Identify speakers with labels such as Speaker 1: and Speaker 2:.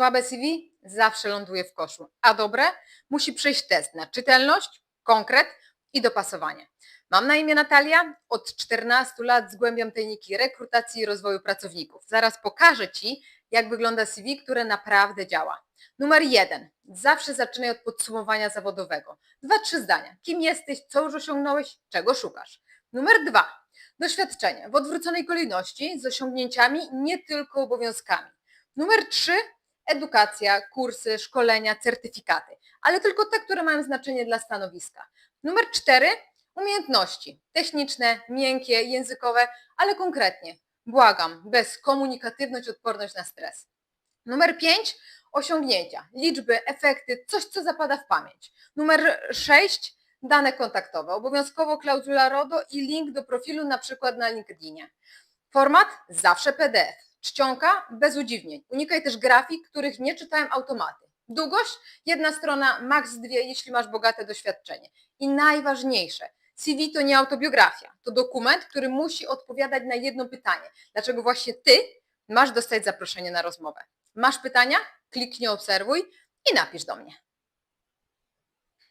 Speaker 1: Słabe CV zawsze ląduje w koszu, a dobre musi przejść test na czytelność, konkret i dopasowanie. Mam na imię Natalia, od 14 lat zgłębiam tajniki rekrutacji i rozwoju pracowników. Zaraz pokażę Ci, jak wygląda CV, które naprawdę działa. Numer jeden. Zawsze zaczynaj od podsumowania zawodowego. Dwa, trzy zdania. Kim jesteś, co już osiągnąłeś, czego szukasz. Numer dwa. Doświadczenie w odwróconej kolejności z osiągnięciami, nie tylko obowiązkami. Numer trzy. Edukacja, kursy, szkolenia, certyfikaty, ale tylko te, które mają znaczenie dla stanowiska. Numer cztery. Umiejętności techniczne, miękkie, językowe, ale konkretnie. Błagam, bez komunikatywność, odporność na stres. Numer 5. Osiągnięcia, liczby, efekty, coś co zapada w pamięć. Numer 6. Dane kontaktowe, obowiązkowo klauzula RODO i link do profilu na przykład na LinkedInie. Format zawsze PDF. Czcionka bez udziwnień. Unikaj też grafik, których nie czytałem automaty. Długość jedna strona, maks dwie, jeśli masz bogate doświadczenie. I najważniejsze, CV to nie autobiografia, to dokument, który musi odpowiadać na jedno pytanie. Dlaczego właśnie ty masz dostać zaproszenie na rozmowę? Masz pytania? Kliknij obserwuj i napisz do mnie.